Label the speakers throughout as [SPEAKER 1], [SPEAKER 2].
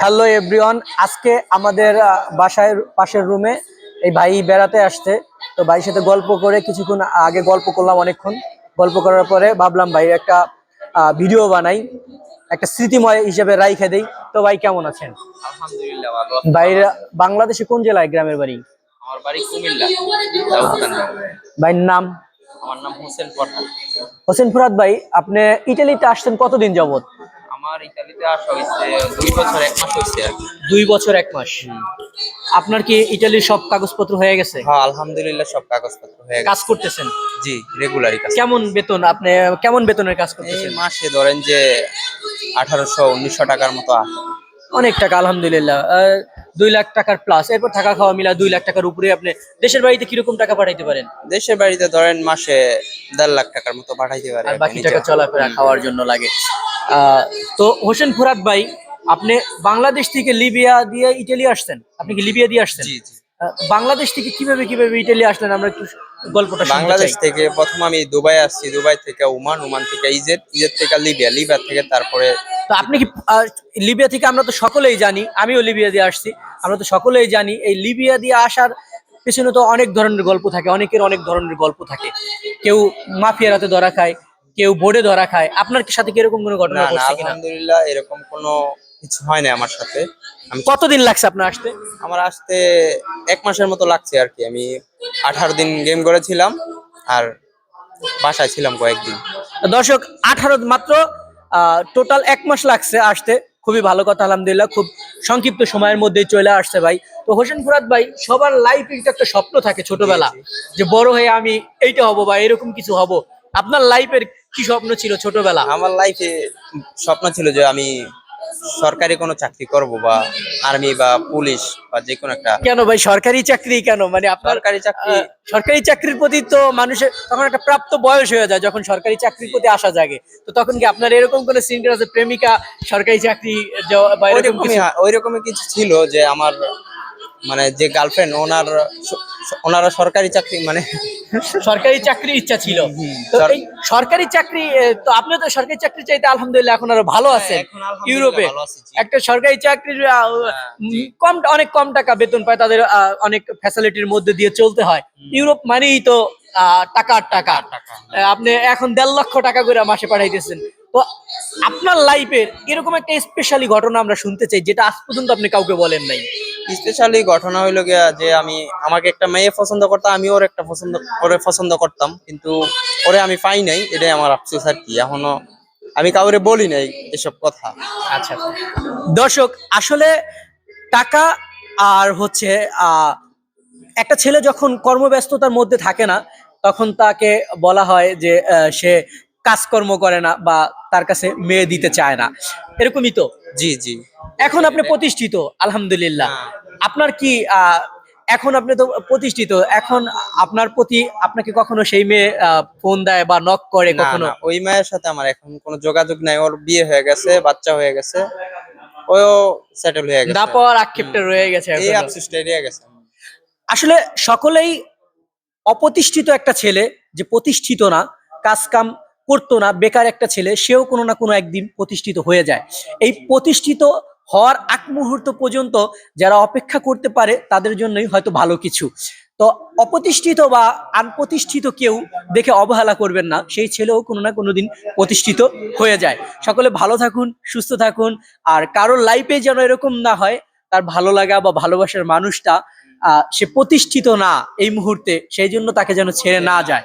[SPEAKER 1] Hello everyone আজকে আমাদের বাসায় পাশের রুমে এই ভাই বেড়াতে আসছে। তো ভাইয়ের সাথে গল্প করে কিছুক্ষণ আগে গল্প করলাম অনেকক্ষণ। গল্প করার পরে ভাবলাম ভাই একটা ভিডিও বানাই একটা স্মৃতিময় হিসেবে রাইখে দেই। তো ভাই কেমন আছেন?
[SPEAKER 2] আলহামদুলিল্লাহ ভালো
[SPEAKER 1] ভাইয়ের বাংলাদেশে কোন জেলায় গ্রামের বাড়ি?
[SPEAKER 2] আমার বাড়ি কুমিল্লা
[SPEAKER 1] ভাইয়ের নাম?
[SPEAKER 2] আমার নাম হোসেন পঠান
[SPEAKER 1] হোসেন ফুরাদ ভাই আপনি ইটালিতে আসছেন কতদিন যাবত
[SPEAKER 2] আমার ইতালিতে আসা হয়েছে দুই বছর এক মাস হয়েছে আর
[SPEAKER 1] দুই বছর এক মাস। আপনার কি ইটালির সব কাগজপত্র হয়ে গেছে?
[SPEAKER 2] হ্যাঁ আলহামদুলিল্লাহ সব কাগজপত্র হয়ে গেছে।
[SPEAKER 1] কাজ করতেছেন?
[SPEAKER 2] জি রেগুলারই কাজ
[SPEAKER 1] কেমন বেতন? আপনি কেমন বেতনের কাজ করতেছেন?
[SPEAKER 2] মাসে ধরেন যে আঠারোশো উনিশশো টাকার মতো আসে
[SPEAKER 1] অনেক টাকা আলহামদুলিল্লাহ। দুই লাখ টাকার প্লাস এরপর থাকা খাওয়া মিলা দুই লাখ টাকার উপরে আপনি দেশের বাড়িতে কীরকম টাকা পাঠাইতে পারেন?
[SPEAKER 2] দেশের বাড়িতে ধরেন মাসে দেড় লাখ টাকার মতো পাঠাইতে পারে
[SPEAKER 1] আর
[SPEAKER 2] আর কি
[SPEAKER 1] বাকি টাকা চলাফেরা খাওয়ার জন্য লাগে। তো হোসেন ফুরাত ভাই আপনি বাংলাদেশ থেকে লিবিয়া দিয়ে ইটালি আসছেন? আপনি কি লিবিয়া দিয়ে আসছেন? বাংলাদেশ থেকে কীভাবে কীভাবে ইটালি আসলেন? আমরা একটু গল্পটা
[SPEAKER 2] বাংলাদেশ থেকে প্রথম আমি দুবাই আসছি। দুবাই থেকে ওমান ওমান থেকে ইজেট ইজেট থেকে লিবিয়া লিবিয়া থেকে তারপরে
[SPEAKER 1] তো আপনি কি লিবিয়া থেকে আমরা তো সকলেই জানি আমিও লিবিয়া দিয়ে আসছি আমরা তো সকলেই জানি এই লিবিয়া দিয়ে আসার পেছনে তো অনেক ধরনের গল্প থাকে অনেকের অনেক ধরনের গল্প থাকে। কেউ মাফিয়ার হাতে ধরা খায় কেউ বোর্ডে ধরা খায় আপনার কি সাথে কি এরকম কোনো ঘটনা
[SPEAKER 2] না না
[SPEAKER 1] ঘটছে কিনা?
[SPEAKER 2] আলহামদুলিল্লাহ এরকম কোনো কিছু হয় না আমার সাথে। আমি
[SPEAKER 1] কতদিন লাগছে আপনার আসতে?
[SPEAKER 2] আমার আসতে এক মাসের মতো লাগছে আর কি। আমি আঠারো দিন গেম করেছিলাম আর বাসায় ছিলাম কয়েকদিন।
[SPEAKER 1] দর্শক আঠারো মাত্র টোটাল এক মাস লাগছে আসতে। খুবই ভালো কথা আলহামদুলিল্লাহ। খুব সংক্ষিপ্ত সময়ের মধ্যেই চলে আসছে ভাই। তো হোসেন ফুরাত ভাই সবার লাইফে একটা স্বপ্ন থাকে ছোটবেলা যে বড় হয়ে আমি এইটা হব বা এরকম কিছু হব। আপনার লাইফের কি স্বপ্ন ছিল ছোটবেলা?
[SPEAKER 2] আমার লাইফে স্বপ্ন ছিল যে আমি সরকারি কোনো চাকরি করব বা আর্মি বা পুলিশ বা যে কোনো একটা
[SPEAKER 1] কেন ভাই? সরকারি চাকরি কেন? মানে আপনার
[SPEAKER 2] সরকারি চাকরি
[SPEAKER 1] সরকারি চাকরির প্রতি তো মানুষের তখন একটা প্রাপ্ত বয়স হয়ে যায় যখন সরকারি চাকরির প্রতি আসা জাগে। তো তখন কি আপনার এরকম কোনো সিন আছে প্রেমিকা সরকারি চাকরি
[SPEAKER 2] ওইরকমই
[SPEAKER 1] কিছু?
[SPEAKER 2] ছিল যে আমার মানে যে গার্লফ্রেন্ড ওনার ওনারা সরকারি চাকরি মানে
[SPEAKER 1] সরকারি চাকরির ইচ্ছা ছিল। তো এই সরকারি চাকরি তো আপনি তো সরকারি চাকরি চাইতে আলহামদুলিল্লাহ এখন আরও ভালো আছেন ইউরোপে।
[SPEAKER 2] ভালো আছি, জি।
[SPEAKER 1] একটা সরকারি চাকরির কম অনেক কম টাকা বেতন পায় তাদের অনেক ফ্যাসিলিটির মধ্যে দিয়ে চলতে হয়। ইউরোপ মানেই তো আহ, টাকা টাকা।
[SPEAKER 2] টাকা।
[SPEAKER 1] আপনি এখন দেড় লক্ষ টাকা করে মাসে পাঠাইতেছেন। তো আপনার লাইফের এরকম একটা স্পেশালি ঘটনা আমরা শুনতে চাই যেটা আজ পর্যন্ত আপনি কাউকে বলেন নাই।
[SPEAKER 2] স্পেশালি ঘটনা হইল গিয়া যে আমি আমাকে একটা মেয়ে পছন্দ করতাম আমি ওর একটা পছন্দ করে পছন্দ করতাম কিন্তু ওরে আমি পাই নাই এটাই আমার আফসোস আর কি এখনও আমি কাউরে বলি নাই এসব কথা।
[SPEAKER 1] আচ্ছা দর্শক আসলে টাকা আর হচ্ছে আহ, একটা ছেলে যখন কর্মব্যস্ততার মধ্যে থাকে না তখন তাকে বলা হয় যে সে কাজকর্ম করে না বা তার কাছে মেয়ে দিতে চায় না। এরকমই তো?
[SPEAKER 2] জি জি।
[SPEAKER 1] এখন আপনি প্রতিষ্ঠিত আলহামদুলিল্লাহ।
[SPEAKER 2] হ্যাঁ।
[SPEAKER 1] আপনার কি এখন আপনি তো প্রতিষ্ঠিত এখন আপনার প্রতি আপনাকে কখনো সেই মেয়ে ফোন দেয় বা নক করে কখনো?
[SPEAKER 2] ওই মায়ের সাথে আমার এখন কোনো যোগাযোগ নাই। ওর বিয়ে হয়ে গেছে বাচ্চা হয়ে গেছে ওও সেটেল হয়ে গেছে।
[SPEAKER 1] পাওয়ার আক্ষেপটা রয়ে গেছে
[SPEAKER 2] এই আফসোসটা এড়িয়ে গেছে
[SPEAKER 1] আসলে সকলেই অপ্রতিষ্ঠিত একটা ছেলে যে প্রতিষ্ঠিত না কাজ কাম করতো না বেকার একটা ছেলে সেও কোনো না কোনো একদিন প্রতিষ্ঠিত হয়ে যায়। এই প্রতিষ্ঠিত হওয়ার আগ মুহূর্ত পর্যন্ত যারা অপেক্ষা করতে পারে তাদের জন্যই হয়তো ভালো কিছু। তো অপ্রতিষ্ঠিত বা আনপ্রতিষ্ঠিত কেউ দেখে অবহেলা করবেন না সেই ছেলেও কোনো না কোনো দিন প্রতিষ্ঠিত হয়ে যায়। সকলে ভালো থাকুন সুস্থ থাকুন আর কারোর লাইফে যেন এরকম না হয় তার ভালো লাগা বা ভালোবাসার মানুষটা আহ, সে প্রতিষ্ঠিত না এই মুহূর্তে সেই জন্য তাকে যেন ছেড়ে না যায়।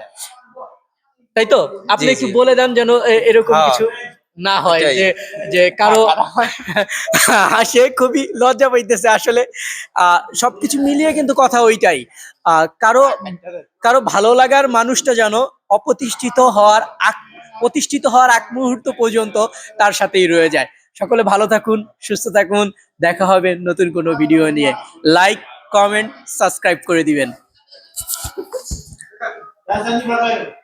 [SPEAKER 1] তাই তো? আপনি একটু বলে দেন যেন এরকম
[SPEAKER 2] হ্যাঁ।
[SPEAKER 1] কিছু। না হয় যে যে কারও হাসে খুবই লজ্জা পাইতেছে। আসলে আহ, সবকিছু মিলিয়ে কিন্তু কথা ওইটাই। আহ, কারও কারও ভালো লাগার মানুষটা যেন অপ্রতিষ্ঠিত হওয়ার আগ প্রতিষ্ঠিত হওয়ার আগ মুহূর্ত পর্যন্ত তার সাথেই রয়ে যায়। সকলে ভালো থাকুন সুস্থ থাকুন। দেখা হবে নতুন কোনো ভিডিও নিয়ে। লাইক কমেন্ট সাবস্ক্রাইব করে দিবেন।